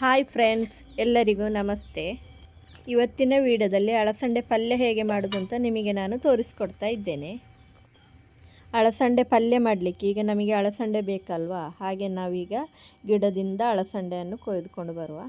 Hi friends ಎಲ್ಲರಿಗೂ ನಮಸ್ತೆ. ಇವತ್ತಿನ ವಿಡಿಯೋದಲ್ಲಿ ಅಳಸಂಡೆ ಪಲ್ಯ ಹೇಗೆ ಮಾಡೋದು ಅಂತ ನಿಮಗೆ ನಾನು ತೋರಿಸ್ಕೊಡ್ತಾ ಇದ್ದೇನೆ. ಅಳಸಂಡೆ ಪಲ್ಯ ಮಾಡಲಿಕ್ಕೆ ಈಗ ನಮಗೆ ಅಳಸಂಡೆ ಬೇಕಲ್ವಾ? ಹಾಗೆ ನಾವೀಗ ಗಿಡದಿಂದ ಅಳಸಂಡೆಯನ್ನು ಕೊಯ್ದುಕೊಂಡು ಬರುವ.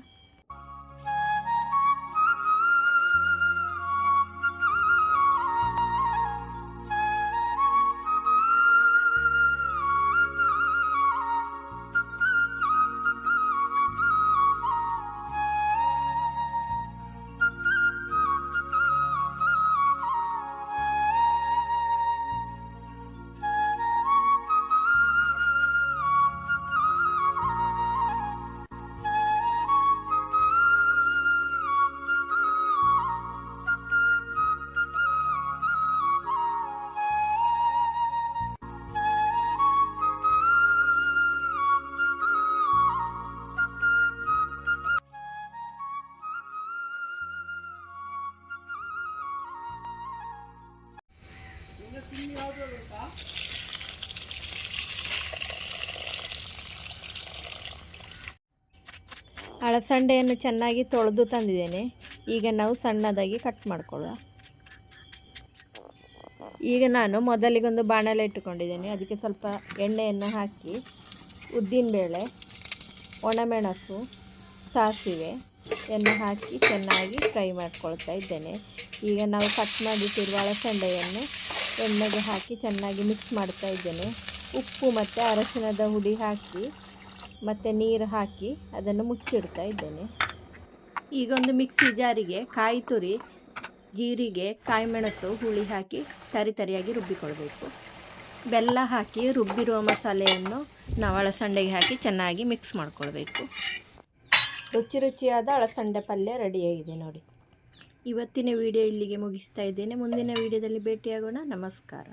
ಅಳಸಂಡೆಯನ್ನು ಚೆನ್ನಾಗಿ ತೊಳೆದು ತಂದಿದ್ದೇನೆ. ಈಗ ನಾವು ಸಣ್ಣದಾಗಿ ಕಟ್ ಮಾಡಿಕೊಳ್ಳುವ ಈಗ ನಾನು ಮೊದಲಿಗೊಂದು ಬಾಣಲೆ ಇಟ್ಟುಕೊಂಡಿದ್ದೇನೆ. ಅದಕ್ಕೆ ಸ್ವಲ್ಪ ಎಣ್ಣೆಯನ್ನು ಹಾಕಿ ಉದ್ದಿನಬೇಳೆ, ಒಣಮೆಣಸು, ಸಾಸಿವೆ ಯನ್ನು ಹಾಕಿ ಚೆನ್ನಾಗಿ ಫ್ರೈ ಮಾಡ್ಕೊಳ್ತಾ ಇದ್ದೇನೆ. ಈಗ ನಾವು ಕಟ್ ಮಾಡಿಟ್ಟಿರುವ ಅಳಸಂಡೆಯನ್ನು ಎಣ್ಣೆಗೆ ಹಾಕಿ ಚೆನ್ನಾಗಿ ಮಿಕ್ಸ್ ಮಾಡ್ತಾ ಇದ್ದೇನೆ. ಉಪ್ಪು ಮತ್ತು ಅರಶಿನದ ಹುಡಿ ಹಾಕಿ ಮತ್ತು ನೀರು ಹಾಕಿ ಅದನ್ನು ಮುಚ್ಚಿಡ್ತಾ ಇದ್ದೇನೆ. ಈಗ ಒಂದು ಮಿಕ್ಸಿ ಜಾರಿಗೆ ಕಾಯಿ ತುರಿ, ಜೀರಿಗೆ, ಕಾಯಿ ಮೆಣಸು, ಹುಳಿ ಹಾಕಿ ತರಿ ತರಿಯಾಗಿ ರುಬ್ಬಿಕೊಳ್ಬೇಕು. ಬೆಲ್ಲ ಹಾಕಿ ರುಬ್ಬಿರುವ ಮಸಾಲೆಯನ್ನು ನಾವು ಅಳಸಂಡೆಗೆ ಹಾಕಿ ಚೆನ್ನಾಗಿ ಮಿಕ್ಸ್ ಮಾಡ್ಕೊಳ್ಬೇಕು. ರುಚಿ ರುಚಿಯಾದ ಅಳಸಂಡೆ ಪಲ್ಯ ರೆಡಿಯಾಗಿದೆ ನೋಡಿ. ಇವತ್ತಿನ ವಿಡಿಯೋ ಇಲ್ಲಿಗೆ ಮುಗಿಸ್ತಾ ಇದ್ದೇನೆ. ಮುಂದಿನ ವಿಡಿಯೋದಲ್ಲಿ ಭೇಟಿಯಾಗೋಣ. ನಮಸ್ಕಾರ.